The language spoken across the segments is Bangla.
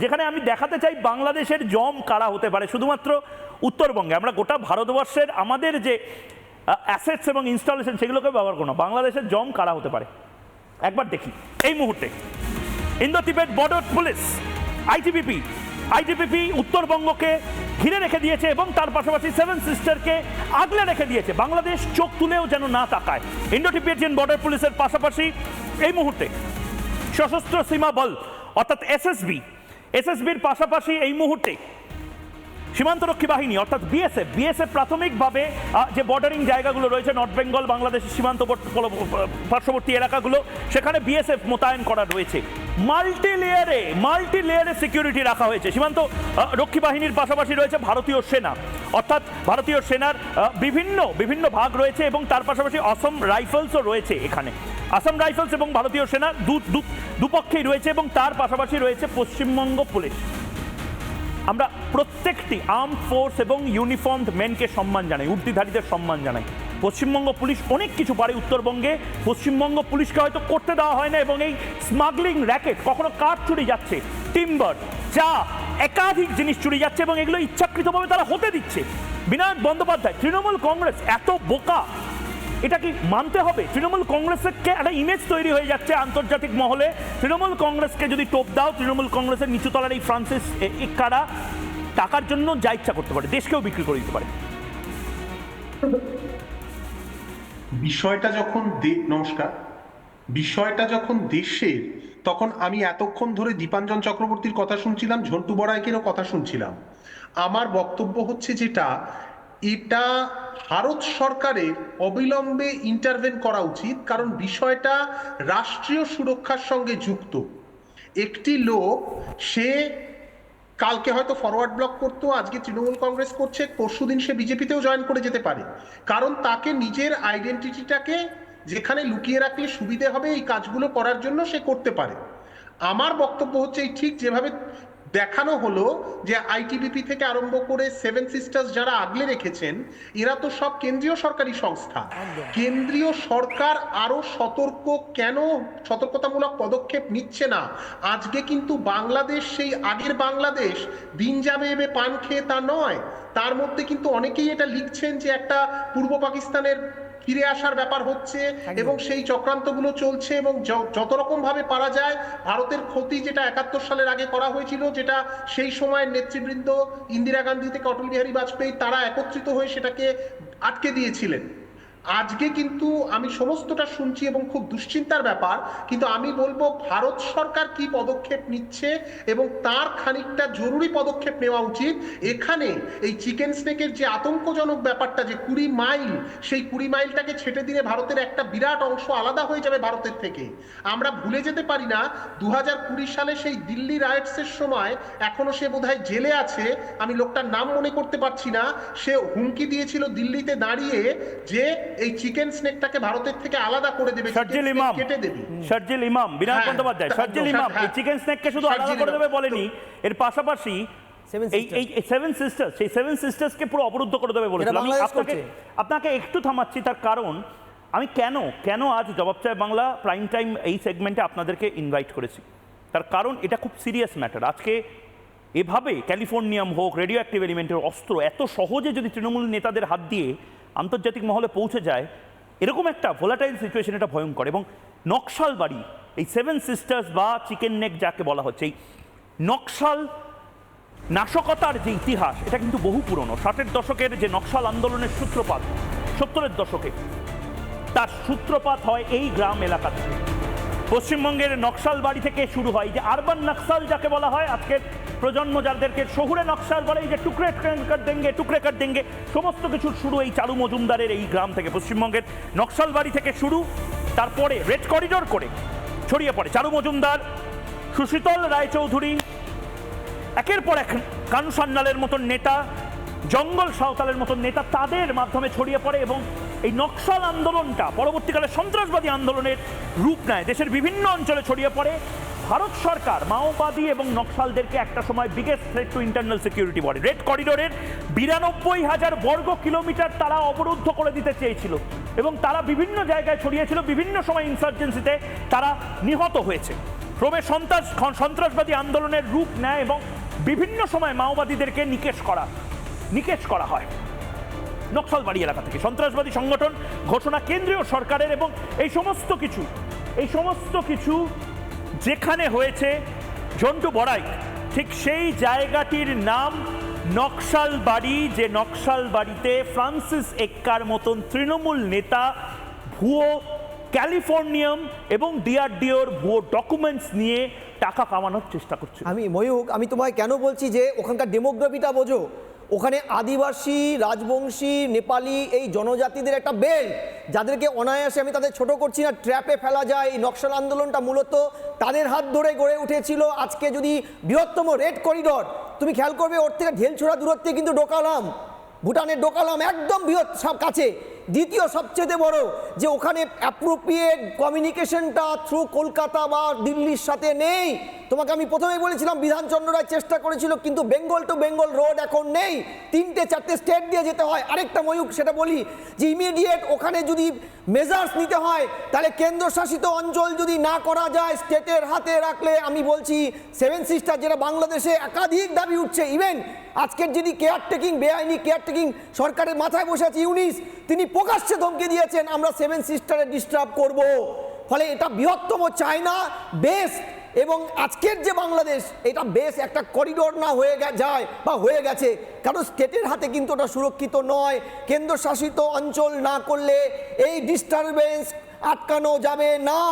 যেখানে আমি দেখাতে চাই বাংলাদেশের জম কারা হতে পারে, শুধুমাত্র উত্তরবঙ্গে। আমরা গোটা ভারতবর্ষের আমাদের যে অ্যাসেটস এবং ইনস্টলেশন সেগুলোকে ব্যবহার করো বাংলাদেশের জম কারা হতে পারে? একবার দেখি। এই মুহূর্তে Indo Tibet border police, ITBP ITBP উত্তরবঙ্গকে ঘিরে রেখে দিয়েছে এবং তার পাশাপাশি সেভেন সিস্টারকে আগলে রেখে দিয়েছে। বাংলাদেশ চোখ তুলেও যেন না তাকায় ইন্ডো টিবেটিয়ান বর্ডার পুলিশের পাশাপাশি এই মুহূর্তে সশস্ত্র সীমা বল, অর্থাৎ এসএসবি এসএসবির পাশাপাশি এই মুহূর্তে সীমান্তরক্ষী বাহিনী, অর্থাৎ বিএসএফ বিএসএফ প্রাথমিকভাবে যে বর্ডারিং জায়গাগুলো রয়েছে, নর্থ বেঙ্গল, বাংলাদেশের সীমান্ত পার্শ্ববর্তী এলাকাগুলো, সেখানে বিএসএফ মোতায়েন করা রয়েছে। মাল্টি লেয়ারে মাল্টি লেয়ারে সিকিউরিটি রাখা হয়েছে। সীমান্ত রক্ষী বাহিনীর পাশাপাশি রয়েছে ভারতীয় সেনা। অর্থাৎ ভারতীয় সেনার বিভিন্ন বিভিন্ন ভাগ রয়েছে এবং তার পাশাপাশি অসম রাইফেলসও রয়েছে এখানে। আসাম রাইফেলস এবং ভারতীয় সেনা দু দুপক্ষেই রয়েছে এবং তার পাশাপাশি রয়েছে পশ্চিমবঙ্গ পুলিশ। আমরা প্রত্যেকটি আর্ম ফোর্স এবং ইউনিফর্মড মেনকে সম্মান জানাই, উর্দিধারীদের সম্মান জানাই। পশ্চিমবঙ্গ পুলিশ অনেক কিছু পারে উত্তরবঙ্গে। পশ্চিমবঙ্গ পুলিশকে হয়তো করতে দেওয়া হয় না এবং এই স্মাগলিং র্যাকেট কখনো কাঠ চুরি যাচ্ছে। টিম্বার, চা একাধিক জিনিস চুরি যাচ্ছে এবং এগুলো ইচ্ছাকৃতভাবে তারা হতে দিচ্ছে। বিনায়ক বন্দ্যোপাধ্যায়, তৃণমূল কংগ্রেস, এত বোকা। এটা কি মানতে হবে? তৃণমূল কংগ্রেসের কে একটা ইমেজ তৈরি হয়ে যাচ্ছে আন্তর্জাতিক মহলে। তৃণমূল কংগ্রেসকে যদি টোপ দাও, তৃণমূল কংগ্রেসের নিচুতলার এই ফ্রান্সিস ইক্কারা টাকার জন্য যা ইচ্ছা করতে পারে, দেশকেও বিক্রি করে দিতে পারে। বিষয়টা যখন নমস্কার। বিষয়টা যখন দেশের তখন আমি এতক্ষণ ধরে দীপাঞ্জন চক্রবর্তীর কথা শুনছিলাম, ঝন্টু বড়াইকেরও কথা শুনছিলাম। আমার বক্তব্য হচ্ছে যেটা, এটা ভারত সরকারের অবিলম্বে ইন্টারভেন করা উচিত, কারণ বিষয়টা রাষ্ট্রীয় সুরক্ষার সঙ্গে যুক্ত। একটি লোক, সে কালকে হয়তো ফরওয়ার্ড ব্লক করতো, আজকে তৃণমূল কংগ্রেস করছে, পরশুদিন সে বিজেপিতেও জয়েন করে যেতে পারে। কারণ তাকে নিজের আইডেন্টিটিটাকে যেখানে লুকিয়ে রাখলে সুবিধে হবে এই কাজগুলো করার জন্য সে করতে পারে। আমার বক্তব্য হচ্ছে এই ঠিক যেভাবে দেখানো হলো যে আইটিবিপি থেকে আরম্ভ করে সেভেন সিস্টার্স যারা আগলে রেখেছেন এরা তো সব কেন্দ্রীয় সরকারি সংস্থা। কেন্দ্রীয় সরকার আরও সতর্ক কেন? সতর্কতামূলক পদক্ষেপ নিচ্ছে না। আজকে কিন্তু বাংলাদেশ সেই আগের বাংলাদেশ দিন যাবে এবে পান খেয়ে তা নয়। তার মধ্যে কিন্তু অনেকেই এটা লিখছেন যে একটা পূর্ব পাকিস্তানের ফিরে আসার ব্যাপার হচ্ছে এবং সেই চক্রান্তগুলো চলছে এবং যত রকম ভাবে পারা যায় ভারতের ক্ষতি যেটা একাত্তর সালের আগে করা হয়েছিল যেটা সেই সময়ের নেতৃবৃন্দ ইন্দিরা গান্ধী থেকে অটল বিহারী বাজপেয়ী তারা একত্রিত হয়ে সেটাকে আটকে দিয়েছিলেন। আজকে কিন্তু আমি সমস্তটা শুনছি এবং খুব দুশ্চিন্তার ব্যাপার, কিন্তু আমি বলব ভারত সরকার কি পদক্ষেপ নিচ্ছে এবং তার খানিকটা জরুরি পদক্ষেপ নেওয়া উচিত। এখানে এই চিকেন স্নেকের যে আতঙ্কজনক ব্যাপারটা যে কুড়ি মাইল, সেই কুড়ি মাইলটাকে ছেটে দিলে ভারতের একটা বিরাট অংশ আলাদা হয়ে যাবে ভারতের থেকে। আমরা ভুলে যেতে পারি না দু হাজার কুড়ি সালে সেই দিল্লি রাইটসের সময় এখনও সে বোধহয় জেলে আছে, আমি লোকটার নাম মনে করতে পারছি না, সে হুমকি দিয়েছিল দিল্লিতে দাঁড়িয়ে যে এই চিকেন স্নেকটাকে ভারতের থেকে আলাদা করে দেবে ইমাম কেটে দেবে। ইমাম বিনায়ক হ্যাঁ, বন্দ্যোপাধ্যায় হ্যাঁ, হ্যাঁ, ইমাম এই হ্যাঁ। চিকেন স্ন্যাককে শুধু আলাদা করে দেবে বলেনি এর পাশাপাশি এই এই সেভেন সিস্টার্স সেই সেভেন সিস্টার্সকে পুরো অবরুদ্ধ করে দেবে বলেছিল। আমি আপনাকে আপনাকে একটু থামাচ্ছি তার কারণ আমি কেন কেন আজ জবাব চায় বাংলা প্রাইম টাইম এই সেগমেন্টে আপনাদেরকে ইনভাইট করেছি? তার কারণ এটা খুব সিরিয়াস ম্যাটার আজকে এভাবে ক্যালিফোর্নিয়াম হোক রেডিও অ্যাক্টিভ এলিমেন্টের অস্ত্র, এত সহজে যদি তৃণমূল নেতাদের হাত দিয়ে আন্তর্জাতিক মহলে পৌঁছে যায়, এরকম একটা ভোলাটাইল সিচুয়েশন এটা ভয়ঙ্কর। এবং নকশাল বাড়ি এই সেভেন সিস্টার্স বা চিকেন নেক যাকে বলা হচ্ছে, এই নকশাল নাশকতার যে ইতিহাস, এটা কিন্তু বহু পুরনো। ষাটের দশকের যে নকশাল আন্দোলনের সূত্রপাত, সত্তরের দশকে, তার সূত্রপাত হয় এই গ্রাম এলাকা থেকে পশ্চিমবঙ্গের নকশাল বাড়ি থেকে শুরু হয় যে আরবান নকশাল যাকে বলা হয়, আজকের প্রজন্ম যাদেরকে শহুরে নকশাল বলে, এই যে টুকরে কার দেঙ্গে টুকরে কার দেঙ্গে সমস্ত কিছুর শুরু এই চারু মজুমদারের এই গ্রাম থেকে পশ্চিমবঙ্গের নকশাল বাড়ি থেকে শুরু, তারপরে রেড করিডোর করে ছড়িয়ে পড়ে চারু মজুমদার সুশীতল রায়চৌধুরী, একের পর এক কানু সান্যালের মতন নেতা, জঙ্গল সাঁওতালের মতন নেতা, তাদের মাধ্যমে ছড়িয়ে পড়ে এবং এই নকশাল আন্দোলনটা পরবর্তীকালে সন্ত্রাসবাদী আন্দোলনের রূপ নেয়। দেশের বিভিন্ন অঞ্চলে ছড়িয়ে পড়ে। ভারত সরকার, মাওবাদী এবং নকশালদেরকে একটা সময় biggest threat to internal security বলে রেড করিডোরের বিরানব্বই হাজার বর্গ কিলোমিটার তারা অবরুদ্ধ করে দিতে চেয়েছিল এবং তারা বিভিন্ন জায়গায় ছড়িয়েছিল, বিভিন্ন সময় ইনসার্জেন্সিতে তারা নিহত হয়েছে। ক্রমে সন্ত্রাস সন্ত্রাসবাদী আন্দোলনের রূপ নেয় এবং বিভিন্ন সময় মাওবাদীদেরকে নিকেশ করা নিকেশ করা হয়। নকশালবাড়ি এলাকা থেকে সন্ত্রাসবাদী সংগঠন, ঘোষণা কেন্দ্রীয় সরকারের এবং এই সমস্ত কিছু, এই সমস্ত কিছু যেখানে হয়েছে ঝন্টু বড়াই, ঠিক সেই জায়গাটির নাম নকশালবাড়ি, যে নকশালবাড়িতে ফ্রান্সিস এক্কার মতন তৃণমূল নেতা, ভুয়ো ক্যালিফোর্নিয়াম এবং ডিআরডিওর ভুয়ো ডকুমেন্টস নিয়ে টাকা কামানোর চেষ্টা করছে আমি ময়ূক আমি তোমায় কেন বলছি যে ওখানকার ডেমোগ্রাফিটা বোঝো? ওখানে আদিবাসী, রাজবংশী, নেপালি এই জনজাতিদের একটা বেল যাদেরকে অনায়াসে আমি তাদের ছোট করছি না, ট্র্যাপে ফেলা যায়, এই নকশাল আন্দোলনটা মূলত তাদের হাত ধরে গড়ে উঠেছিল। আজকে যদি বৃহত্তম রেড করিডর, তুমি খেয়াল করবে ওর থেকে ঢেল ছোড়া দূরত্বে কিন্তু ডোকালাম, ভুটানের ডোকালাম একদম বৃহৎ সব কাছে। দ্বিতীয় সবচেয়ে বড় যে ওখানে অ্যাপ্রোপ্রিয়েট কমিউনিকেশনটা থ্রু কলকাতা বা দিল্লির সাথে নেই। তোমাকে আমি প্রথমেই বলেছিলাম, বিধানচন্দ্র রায় চেষ্টা করেছিল, কিন্তু বেঙ্গল টু বেঙ্গল রোড এখন নেই। তিনটে, চারটে স্টেট দিয়ে যেতে হয়। আরেকটা ময়ূক সেটা বলি যে ইমিডিয়েট ওখানে যদি মেজার্স নিতে হয়, তাহলে কেন্দ্রশাসিত অঞ্চল যদি না করা যায় স্টেটের হাতে রাখলে, আমি বলছি সেভেন সিস্টার যেটা বাংলাদেশে একাধিক দাবি উঠছে ইভেন আজকের যদি কেয়ারটেকিং বেআইনি কেয়ারটেকিং সরকারের মাথায় বসে আছে ইউনিস তিনি প্রকাশ্যে ধমকি দিয়েছেন, আমরা সেভেন সিস্টারে ডিস্টার্ব করব। ফলে এটা বৃহত্তম চায়না বেশ এবং আজকের যে বাংলাদেশ, এটা বেশ একটা করিডোর না হয়ে যায় বা হয়ে গেছে। কারণ স্টেটের হাতে কিন্তু ওটা সুরক্ষিত নয়। কেন্দ্রশাসিত অঞ্চল না করলে এই ডিস্টারবেন্স আটকানো যাবে না।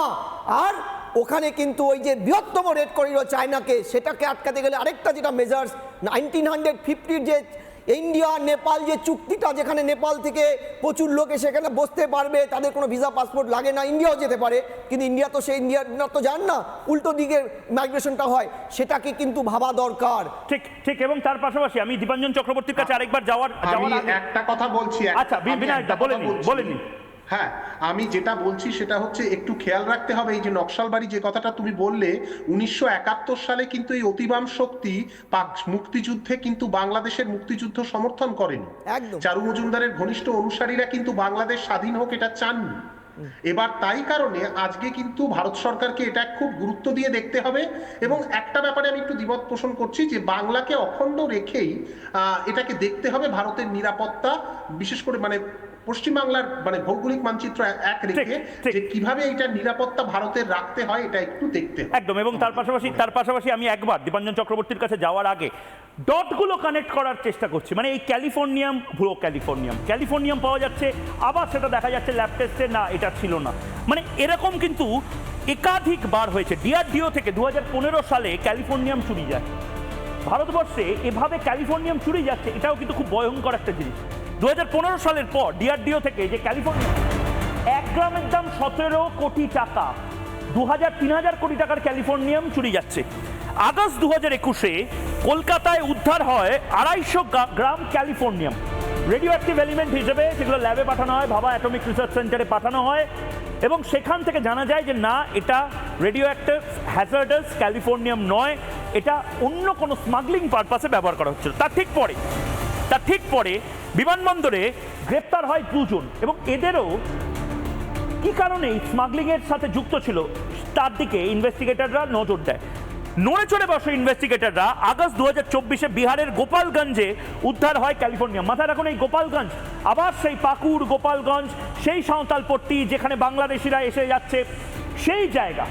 আর ওখানে কিন্তু ওই যে বৃহত্তম রেড করিডোর চায়নাকে, সেটাকে আটকাতে গেলে আরেকটা যেটা মেজার্স নাইনটিন হান্ড্রেড ফিফটির যে ইন্ডিয়া নেপাল যে চুক্তিটা যেখানে নেপাল থেকে প্রচুর লোক সেখানে বসতে পারবে তাদের কোনো ভিসা পাসপোর্ট লাগে না ইন্ডিয়াও যেতে পারে। কিন্তু ইন্ডিয়া তো সেই ইন্ডিয়া তো যান না উল্টো দিকে মাইগ্রেশনটা হয় সেটাকে কিন্তু ভাবা দরকার। ঠিক ঠিক এবং তার পাশাপাশি আমি দীপাঞ্জন চক্রবর্তীর কাছে আরেকবার যাওয়ার যাওয়ার একটা কথা বলছি আচ্ছা, বি- বলেনি বিনায়ক হ্যাঁ আমি যেটা বলছি সেটা হচ্ছে একটু খেয়াল রাখতে হবে। এই যে নকশালবাড়ি যে কথাটা তুমি বললে উনিশশো একাত্তর সালে কিন্তু এই অতিবাম শক্তি পাক মুক্তিযুদ্ধে কিন্তু বাংলাদেশের মুক্তিযুদ্ধ সমর্থন করেনি। একদম। চারু মজুমদারের ঘনিষ্ঠ অনুসারীরা কিন্তু বাংলাদেশ স্বাধীন হোক এটা চাননি। এবার তাই কারণে আজকে কিন্তু ভারত সরকারকে এটা খুব গুরুত্ব দিয়ে দেখতে হবে এবং একটা ব্যাপারে আমি একটু দ্বিমত পোষণ করছি যে বাংলাকে অখণ্ড রেখেই এটাকে দেখতে হবে ভারতের নিরাপত্তা বিশেষ করে মানে পশ্চিমবাংলার মানে ভৌগোলিক মানচিত্র এক রেখে। যে কীভাবে এটা নিরাপত্তা ভারতের রাখতে হয় এটা একটু দেখতে একদম এবং তার পাশাপাশি তার পাশাপাশি আমি একবার দীপাঞ্জন চক্রবর্তীর কাছে যাওয়ার আগে ডটগুলো কানেক্ট করার চেষ্টা করছি। মানে এই ক্যালিফোর্নিয়াম ভুয়ো ক্যালিফোর্নিয়াম ক্যালিফোর্নিয়াম পাওয়া যাচ্ছে আবার সেটা দেখা যাচ্ছে ল্যাব টেস্টে না এটা ছিল না। মানে এরকম কিন্তু একাধিক বার হয়েছে ডিআরডিও থেকে দু হাজার পনেরো সালে ক্যালিফোর্নিয়াম চুরি যায়। ভারতবর্ষে এভাবে ক্যালিফোর্নিয়াম চুরি যাচ্ছে এটাও কিন্তু খুব ভয়ঙ্কর একটা জিনিস। দু হাজার পনেরো সালের পর ডিআরডিও থেকে যে ক্যালিফোর্নিয়া এক গ্রামের দাম সতেরো কোটি টাকা দু হাজার তিন হাজার কোটি টাকার ক্যালিফোর্নিয়াম চুরি যাচ্ছে। আগস্ট দু হাজার একুশে কলকাতায় উদ্ধার হয় আড়াইশো gram californium radio active element হিসেবে সেগুলো ল্যাবে পাঠানো হয়, ভাবা অ্যাটমিক রিসার্চ সেন্টারে পাঠানো হয় এবং সেখান থেকে জানা যায় যে না, এটা রেডিও অ্যাক্টিভ হ্যাজার্ডাস ক্যালিফোর্নিয়াম নয়, এটা অন্য কোনো স্মাগলিং পারপাসে ব্যবহার করা হচ্ছিল। তার ঠিক পরে তার ঠিক পরে বিমানবন্দরে গ্রেপ্তার হয় দুজন এবং এদেরও কি কারণে স্মাগলিং এর সাথে যুক্ত ছিল, তার দিকে ইনভেস্টিগেটররা নজর দেয়। নড়ে চড়ে বসে ইনভেস্টিগেটররা আগস্ট দু চব্বিশে বিহারের গোপালগঞ্জে উদ্ধার হয় ক্যালিফোর্নিয়া। মাথায় রাখুন, এই গোপালগঞ্জ, আবার সেই পাকুড় গোপালগঞ্জ, সেই সাঁওতালপট্টি যেখানে বাংলাদেশিরা এসে যাচ্ছে, সেই জায়গা।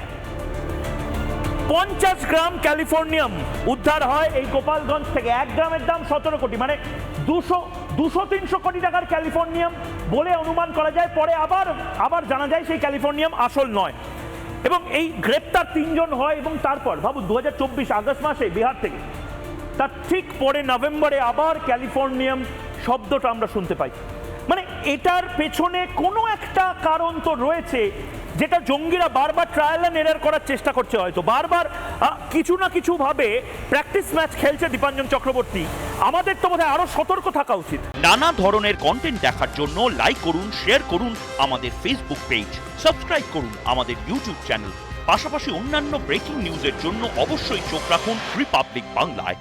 পঞ্চাশ গ্রাম ক্যালিফোর্নিয়াম। উদ্ধার হয় এই গোপালগঞ্জ থেকে। এক গ্রামের দাম সতেরো কোটি মানে দুশো দুশো তিনশো কোটি টাকার ক্যালিফোর্নিয়াম বলে অনুমান করা যায়। পরে আবার আবার জানা যায় সেই ক্যালিফোর্নিয়াম আসল নয়। এবং এই গ্রেপ্তার তিনজন হয় এবং তারপর ভাবু দু হাজার চব্বিশ আগস্ট মাসে বিহার থেকে, তার ঠিক পরে নভেম্বরে আবার ক্যালিফোর্নিয়াম শব্দটা আমরা শুনতে পাই। মানে এটার পেছনে কোনো একটা কারণ তো রয়েছে। যেটা জঙ্গিরা বারবার ট্রায়াল অ্যান্ড এরার করার চেষ্টা করছে হয়তো। বারবার কিছু না কিছু ভাবে প্র্যাকটিস ম্যাচ খেলছে দীপাঞ্জন চক্রবর্তী। আমাদের তো বোধহয় আরও সতর্ক থাকা উচিত। নানা ধরনের কন্টেন্ট দেখার জন্য লাইক করুন শেয়ার করুন আমাদের ফেসবুক পেজ সাবস্ক্রাইব করুন আমাদের ইউটিউব চ্যানেল পাশাপাশি অন্যান্য ব্রেকিং নিউজের জন্য অবশ্যই চোখ রাখুন রিপাবলিক বাংলায়